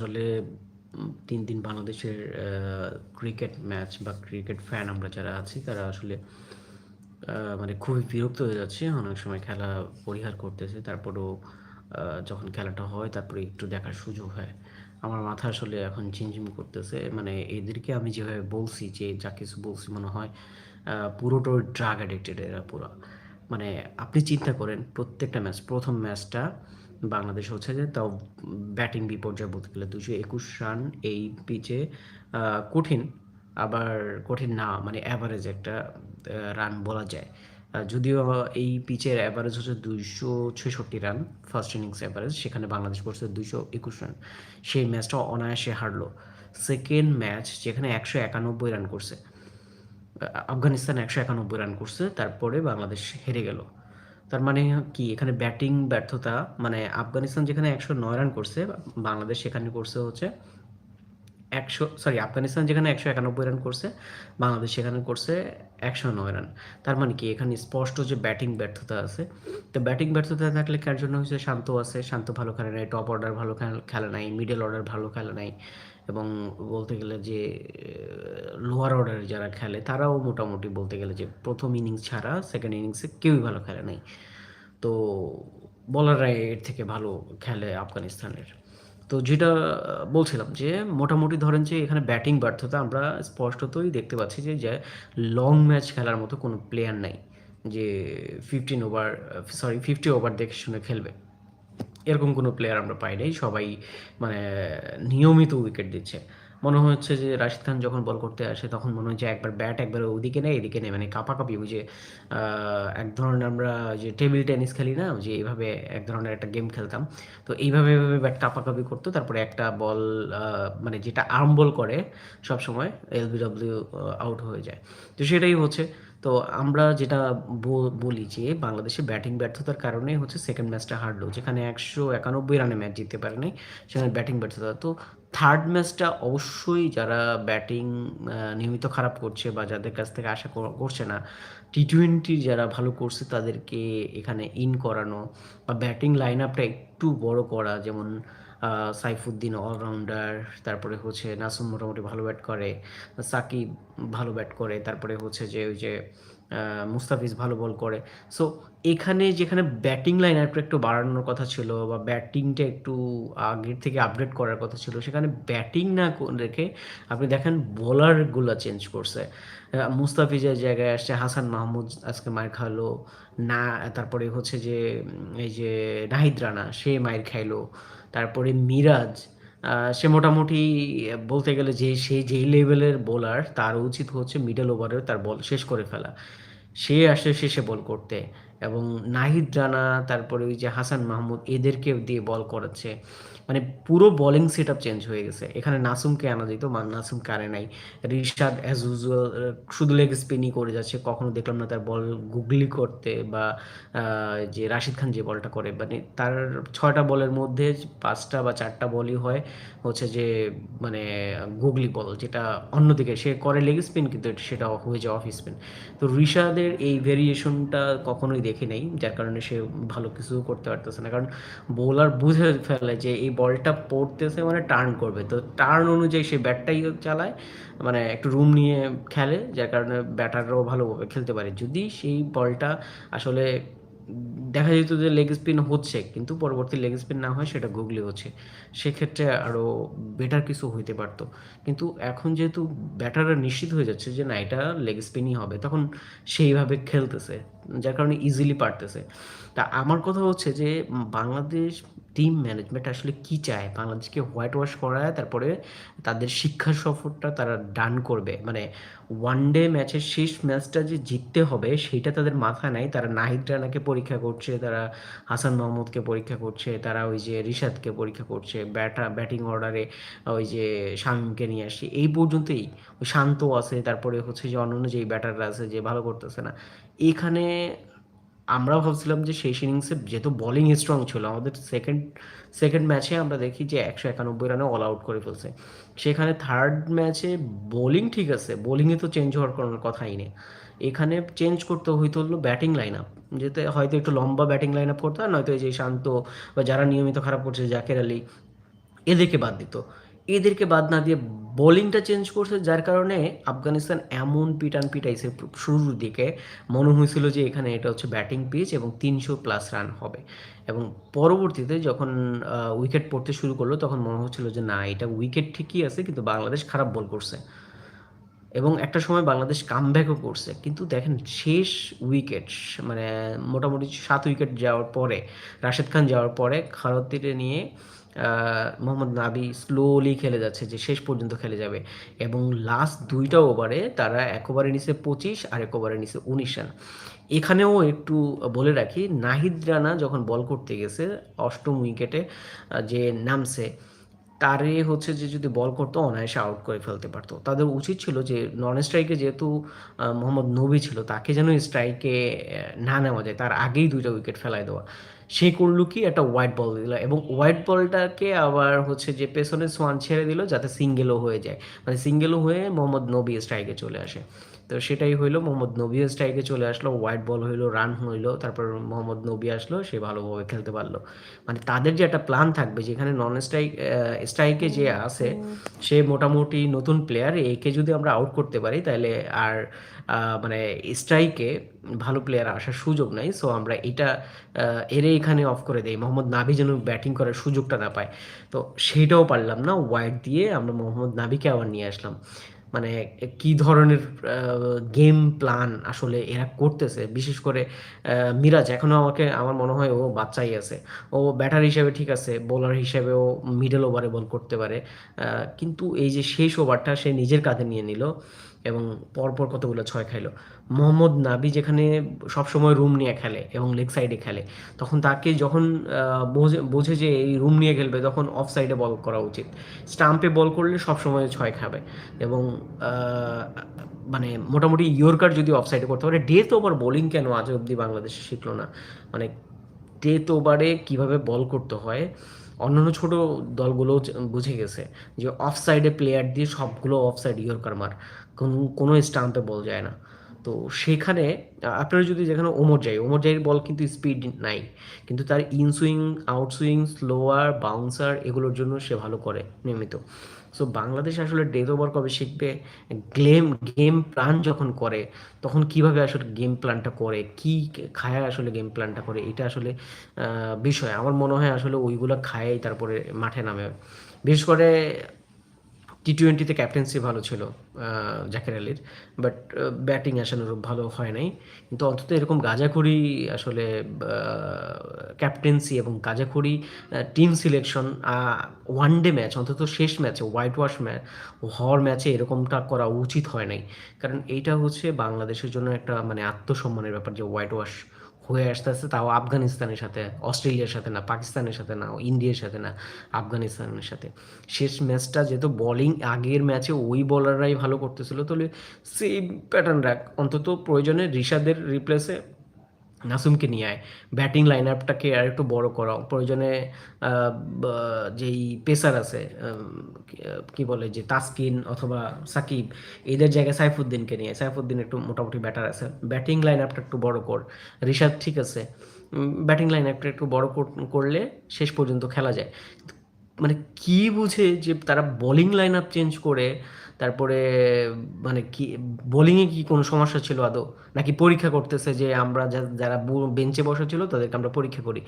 আসলে তিন দিন বাংলাদেশের ক্রিকেট ম্যাচ বা ক্রিকেট ফ্যান আমরা যারা আছি, তারা আসলে মানে খুবই বিরক্ত হয়ে যাচ্ছে। অনেক সময় খেলা পরিহার করতেছে, তারপরেও যখন খেলাটা হয়, তারপরে একটু দেখার সুযোগ হয়। আমার মাথা আসলে এখন ঝিমঝিম করতেছে। মানে এদেরকে আমি যেভাবে বলছি, যে যা কিছু বলছি মনে হয় পুরোটা ড্রাগ অ্যাডিক্টেড এরা পুরো। মানে আপনি চিন্তা করেন, প্রত্যেকটা ম্যাচ প্রথম ম্যাচটা বাংলাদেশ হচ্ছে যে, তাও ব্যাটিং বিপর্যয় বলতে গেলে দুশো একুশ রান এই পিচে কঠিন, আবার কঠিন না মানে অ্যাভারেজ একটা রান বলা যায়। যদিও এই পিচের অ্যাভারেজ হচ্ছে দুইশো ছেষট্টি রান ফার্স্ট ইনিংস অ্যাভারেজ সেখানে বাংলাদেশ করছে দুইশো একুশ রান। সেই ম্যাচটা অনায়াসে হারলো। সেকেন্ড ম্যাচ যেখানে একশো একানব্বই রান করছে আফগানিস্তান একশো একানব্বই রান করছে, তারপরে বাংলাদেশ হেরে গেল। তার মানে কি? এখানে ব্যাটিং ব্যর্থতা মানে আফগানিস্তান যেখানে একশো নয় রান করছে, বাংলাদেশ সেখানে করছে হচ্ছে একশো সরি আফগানিস্তান যেখানে একশো একানব্বই রান করছে, বাংলাদেশ সেখানে করছে একশো নয় রান তার মানে কি? এখানে স্পষ্ট যে ব্যাটিং ব্যর্থতা আছে। তো ব্যাটিং ব্যর্থতা থাকলে কার জন্য হচ্ছে শান্ত আছে, শান্ত ভালো খেলে নাই টপ অর্ডার ভালো খেল- নাই মিডল অর্ডার ভালো খেলে নাই। এবং বলতে গেলে যে লোয়ার অর্ডারে যারা খেলে, তারাও মোটামুটি বলতে গেলে যে প্রথম ইনিংস ছাড়া সেকেন্ড ইনিংসে কেউই ভালো খেলে নাই। তো বলাররা এর থেকে ভালো খেলে আফগানিস্তানের। তো যেটা বলছিলাম যে মোটামুটি ধরেন যে এখানে ব্যাটিং ব্যর্থতা আমরা স্পষ্টতই দেখতে পাচ্ছি যে যে লং ম্যাচ খেলার মতো কোনো প্লেয়ার নাই যে fifteen over sorry fifty over দেখে শুনে খেলবে। এরকম কোনো প্লেয়ার আমরা পাই নাই। সবাই মানে নিয়মিত উইকেট দিচ্ছে। মনে হচ্ছে যে রাশিদ খান যখন বল করতে আসে, তখন মনে হচ্ছে একবার ব্যাট একবার ওদিকে নেই এদিকে নেই মানে কাপাকাপি ওই যে এক ধরনের আমরা যে টেবিল টেনিস খেলি না যে এইভাবে এক ধরনের একটা গেম খেলতাম। তো এইভাবে এইভাবে ব্যাট কাপাকাপি করতো। তারপরে একটা বল মানে যেটা আর্ম বল করে সবসময় এলবিডব্লিউ আউট হয়ে যায়। তো সেটাই হচ্ছে। তো আমরা যেটা বলি যে বাংলাদেশের ব্যাটিং ব্যর্থতার কারণে হচ্ছে সেকেন্ড ম্যাচটা হারলো, যেখানে একশো একানব্বই রানে ম্যাচ জিততে পারেনি, সেখানে ব্যাটিং ব্যর্থতা। তো থার্ড ম্যাচটা অবশ্যই যারা ব্যাটিং নিয়মিত খারাপ করছে বা যাদের কাছ থেকে আশা কর- করছে না টি টোয়েন্টি যারা ভালো করছে তাদেরকে এখানে ইন করানো বা ব্যাটিং লাইন আপটা একটু বড় করা, যেমন সাইফুদ্দিন অলরাউন্ডার তারপরে হচ্ছে নাসুম মোটামুটি ভালো ব্যাট করে, সাকিব ভালো ব্যাট করে, তারপরে হচ্ছে যে ওই যে মুস্তাফিজ ভালো বল করে। সো এখানে যেখানে ব্যাটিং লাইন একটু বাড়ানোর কথা ছিল বা ব্যাটিংটা একটু আগের থেকে আপডেট করার কথা ছিল, সেখানে ব্যাটিং না রেখে আপনি দেখেন বোলারগুলো চেঞ্জ করছে। মুস্তাফিজের জায়গায় আসছে হাসান মাহমুদ, আজকে মায়ের খালো, না, তারপরে হচ্ছে যে, এই যে নাহিদ রানা, সে মায়ের খাইলো। তারপরে মিরাজ সে মোটামুটি বলতে গেলে যে সে যেই লেভেলের বোলার তার উচিত হচ্ছে মিডল ওভারে তার বল শেষ করে ফেলা। সে আসে শেষে বল করতে এবং নাহিদ রানা, তারপরে ওই যে হাসান মাহমুদ, এদেরকে দিয়ে বল করাচ্ছে। মানে পুরো বোলিং সেট আপ চেঞ্জ হয়ে গেছে। এখানে নাসুমকে আনা যেত, মা নাসুম কারে নাই। রিশাদ অ্যাজ ইউজুয়াল শুধু লেগ স্পিনই করে যাচ্ছে। কখনো দেখলাম না তার বল গুগলি করতে বা যে রাশিদ খান যে বলটা করে। মানে তার ছয়টা বলের মধ্যে পাঁচটা বা চারটা বলই হয়, হচ্ছে যে মানে গুগলি বল যেটা অন্যদিকে। সে করে লেগ স্পিন কিন্তু সেটা হয়ে যায় অফ স্পিন তো ঋষাদের এই ভেরিয়েশনটা কখনোই দেখি নাই, যার কারণে সে ভালো কিছু করতে পারতেছে না। কারণ বোলার বুঝে ফেলে যে এই বলটা পড়তেছে মানে টার্ন করবে। তো টার্ন অনুযায়ী সে ব্যাটটাই চালায় মানে একটু রুম নিয়ে খেলে, যার কারণে ব্যাটাররাও ভালোভাবে খেলতে পারে। যদি সেই বলটা আসলে দেখা যেত যে লেগ স্পিন হচ্ছে, কিন্তু পরবর্তী লেগ স্পিন না হয় সেটা গুগলি হচ্ছে, সেক্ষেত্রে আরও বেটার কিছু হইতে পারতো। কিন্তু এখন যেহেতু ব্যাটাররা নিশ্চিত হয়ে যাচ্ছে যে না, এটা লেগ স্পিনই হবে, তখন সেইভাবে খেলতেছে, যার কারণে ইজিলি পারতেছে। তা আমার কথা হচ্ছে যে বাংলাদেশ টিম ম্যানেজমেন্ট আসলে কি চায়? বাংলাদেশকে হোয়াইট ওয়াশ করায় তারপরে তাদের শিক্ষা সফরটা তারা ডান করবে। মানে ওয়ান ডে ম্যাচের শেষ ম্যাচটা যে জিততে হবে, সেটা তাদের মাথা নাই। তারা নাহিদ রানাকে পরীক্ষা করছে, তারা হাসান মাহমুদকে পরীক্ষা করছে, তারা ওই যে রিশাদকে পরীক্ষা করছে, ব্যাটা ব্যাটিং অর্ডারে ওই যে শামীমকে নিয়ে আসছে। এই পর্যন্তই। শান্ত আছে, তারপরে হচ্ছে যে অন্যান্য যেই ব্যাটাররা আছে, যে ভালো করতেছে না। এখানে আমরা ভাবছিলাম যে শেষ ইনিংসে যেহেতু বোলিং স্ট্রং ছিল, আমাদের সেকেন্ড সেকেন্ড ম্যাচে আমরা দেখি যে একশো একানব্বই রানে অল আউট করে ফেলছে। সেখানে থার্ড ম্যাচে বোলিং ঠিক আছে বোলিংয়ে তো চেঞ্জ হওয়ার কোনো কথাই নেই। এখানে চেঞ্জ করতে হইতে হলো ব্যাটিং লাইন আপ যেতে হয়তো একটু লম্বা ব্যাটিং লাইন আপ করতে হয় নয়তো এই যে শান্ত বা যারা নিয়মিত খারাপ করছে, জাকের আলী, এদেরকে বাদ দিত। এদেরকে বাদ না দিয়ে বোলিংটা চেঞ্জ করছে, যার কারণে আফগানিস্তান এমন পিটান পিটাইছে শুরুর দিকে। মনে হয়েছিল যে এখানে এটা হচ্ছে ব্যাটিং পিচ এবং তিনশো প্লাস রান হবে। এবং পরবর্তীতে যখন উইকেট পড়তে শুরু করল, তখন মনে হচ্ছিল যে না, এটা উইকেট ঠিকই আছে, কিন্তু বাংলাদেশ খারাপ বল করছে। এবং একটা সময় বাংলাদেশ কামব্যাকও করছে। কিন্তু দেখেন, শেষ উইকেট মানে মোটামুটি সাত উইকেট যাওয়ার পরে, রাশেদ খান যাওয়ার পরে খারতিরে নিয়ে মোহাম্মদ নাবি স্লোলি খেলে যাচ্ছে, যে শেষ পর্যন্ত খেলে যাবে। এবং লাস্ট দুইটা ওভারে তারা এক ওভারে নিচে পঁচিশ আর এক ওভারে নিচে উনিশ রান এখানেও একটু বলে রাখি, নাহিদ রানা যখন বল করতে গেছে, অষ্টম উইকেটে যে নামছে, তারে হচ্ছে যে যদি বল করতো, অনায়াসে আউট করে ফেলতে পারতো। তাদের উচিত ছিল যে নন স্ট্রাইকে যেহেতু মোহাম্মদ নবী ছিল, তাকে যেন স্ট্রাইকে না নেওয়া যায়, তার আগেই দুইটা উইকেট ফেলায় দেওয়া। সে করল কি একটা হোয়াইট বল দিল। এবং হোয়াইট বলটাকে আবার হচ্ছে যে পেছনে সোয়ান ছেড়ে দিল যাতে সিঙ্গেলও হয়ে যায়। মানে সিঙ্গেলও হয়ে মোহাম্মদ নবী স্ট্রাইকে চলে আসে। তো সেটাই হইল মোহাম্মদ নবী স্ট্রাইকে চলে আসলো হোয়াইট বল হইল রান হইল তারপর মোহাম্মদ নবী আসলো সে ভালোভাবে খেলতে পারল। মানে তাদের যে একটা প্ল্যান থাকবে যেখানে নন স্ট্রাইক স্ট্রাইকে যে আছে সে মোটামুটি নতুন প্লেয়ার একে যদি আমরা আউট করতে পারি তাহলে আর মানে স্ট্রাইকে ভালো প্লেয়ার আসার সুযোগ নাই। সো আমরা এটা এরে এখানে অফ করে দেই মোহাম্মদ নাবি যেন ব্যাটিং করার সুযোগটা না পায়। তো সেটাও পারলাম না হোয়াইট দিয়ে আমরা মোহাম্মদ নাবিকে আবার নিয়ে আসলাম। মানে কি ধরনের গেম প্ল্যান আসলে এরা করতেছে? বিশেষ করে মিরাজ এখনও আমাকে, আমার মনে হয় ও বাচ্চাই আছে। ও ব্যাটার হিসেবে ঠিক আছে বোলার হিসেবে ও মিডল ওভারে বল করতে পারে। কিন্তু এই যে শেষ ওভারটা সে নিজের কাঁধে নিয়ে নিল। এবং পরপর কতগুলো ছয় খাইলো। মোহাম্মদ নাবি যেখানে সবসময় রুম নিয়ে খেলে এবং লেগ সাইডে খেলে, তখন তাকে যখন বোঝে যে এই রুম নিয়ে খেলবে, তখন অফ সাইডে বল করা উচিত। স্টাম্পে বল করলে সবসময় ছয় খাবে এবং মানে মোটামুটি ইয়র্কার যদি অফ সাইডে করতে পারে, ডেথ ওভার বোলিং কেন আজ অবধি বাংলাদেশে শিখলো না? মানে ডেথ ওভারে কীভাবে বল করতে হয়? অন্যান্য ছোট দলগুলো বুঝে গেছে যে অফ সাইডে প্লেয়ার দিয়ে সবগুলো অফ সাইড ইয়র্কার মার। কোনো স্টাম্পে বল যায় না। তো সেখানে, আপনারা যদি যেখানে ওমর যাই ওমর জাইয়ের বল কিন্তু স্পিড নাই। কিন্তু তার ইনসুইং আউটসুইং স্লোয়ার বাউন্সার এগুলোর জন্য সে ভালো করে, নিয়মিত। সো বাংলাদেশ আসলে ডেথ ওভার কবে শিখবে? গেম গেম প্ল্যান যখন করে, তখন কীভাবে আসলে গেম প্ল্যানটা করে, কি খায় আসলে গেম প্ল্যানটা করে, এটা আসলে বিষয়। আমার মনে হয় আসলে ওইগুলো খায় তারপরে মাঠে নামে। বিশেষ করে টি টোয়েন্টিতে ক্যাপ্টেন্সি ভালো ছিল জাকের আলীর বাট ব্যাটিং আসানোর ভালো হয় নাই। কিন্তু অন্তত এরকম গাজাখড়ি আসলে ক্যাপ্টেন্সি এবং গাজাখড়ি team selection one day match অন্তত শেষ ম্যাচে হোয়াইট ওয়াশ ম্যাচ হওয়ার ম্যাচে এরকমটা করা উচিত হয় নাই। কারণ এইটা হচ্ছে বাংলাদেশের জন্য একটা মানে আত্মসম্মানের ব্যাপার যে হোয়াইট ওয়াশ হয়ে আসতে আসতে তাও আফগানিস্তানের সাথে, অস্ট্রেলিয়ার সাথে না, পাকিস্তানের সাথে না ইন্ডিয়ার সাথে না, আফগানিস্তানের সাথে। শেষ ম্যাচটা যেহেতু বলিং আগের ম্যাচে ওই বলাররাই ভালো করতেছিল, তাহলে সেই প্যাটার্ন রাখ। অন্তত প্রয়োজনে রিশাদের রিপ্লেসে নাসুমকে নিয়ে আয়। ব্যাটিং লাইন আপটাকে আর একটু বড় করাও। প্রয়োজনে যেই পেসার আছে কি বলে, যে তাসকিন অথবা সাকিব, এদের জায়গায় সাইফুদ্দিনকে নিয়ে সাইফুদ্দিন একটু মোটামুটি ব্যাটার আছে। ব্যাটিং লাইন আপটা একটু বড় কর। রিশাদ ঠিক আছে। ব্যাটিং লাইন আপটা একটু বড় করলে শেষ পর্যন্ত খেলা যায়। মানে কি বুঝে যে তারা বোলিং লাইন আপ চেঞ্জ করে, তারপরে মানে কি বোলিংয়ে কি কোনো সমস্যা ছিল আদৌ? নাকি পরীক্ষা করতেছে যে আমরা যারা বেঞ্চে বসা ছিল তাদেরকে আমরা পরীক্ষা করি?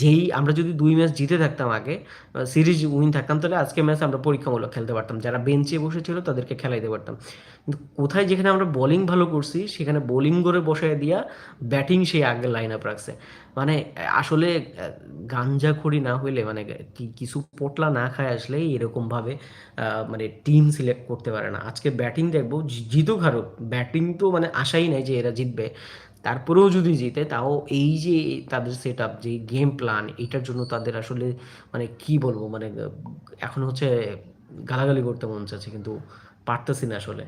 যেই আমরা যদি দুই ম্যাচ জিতে থাকতাম আগে সিরিজ উইন থাকতাম, তাহলে আজকে ম্যাচ আমরা পরীক্ষামূলক খেলতে পারতাম। যারা বেঞ্চে বসেছিল তাদেরকে খেলাইতে পারতাম। কিন্তু কোথায় যেখানে আমরা বোলিং ভালো করছি, সেখানে বোলিং করে বসায় দিয়া ব্যাটিং সেই আগে লাইন আপ রাখছে। মানে আসলে গাঞ্জাখড়ি না হইলে মানে কিছু পোটলা না খায় আসলে এরকমভাবে মানে টিম সিলেক্ট করতে পারে না। আজকে ব্যাটিং দেখব জিতুক হারুক ব্যাটিং তো মানে আশাই নাই যে এরা জিতবে। তারপরেও যদি জিতে, তাও এই যে তাদের সেট আপ যে গেম প্ল্যান এটার জন্য তাদের আসলে মানে কি বলব মানে এখন হচ্ছে গালাগালি করতে মন চাচ্ছে কিন্তু পারতেছি না আসলে।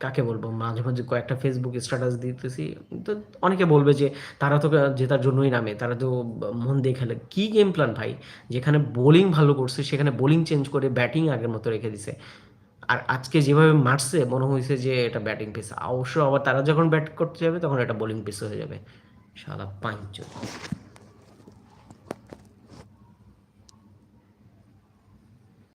কাকে বলব? মাঝে মাঝে কয়েকটা ফেসবুক স্ট্যাটাস দিতেছি। তো অনেকে বলবে যে, তারা তো জেতার জন্যই নামে, তারা তো মন দিয়ে খেলে। কী গেম প্ল্যান ভাই? যেখানে বোলিং ভালো করছে, সেখানে বোলিং চেঞ্জ করে ব্যাটিং আগের মতো রেখে দিছে। আর আজকে যেভাবে মারছে, মনে হয়েছে যে এটা ব্যাটিং পিস অবশ্য আবার তারা যখন ব্যাট করতে যাবে, তখন এটা বোলিং পিস হয়ে যাবে। সাদা পাঁচ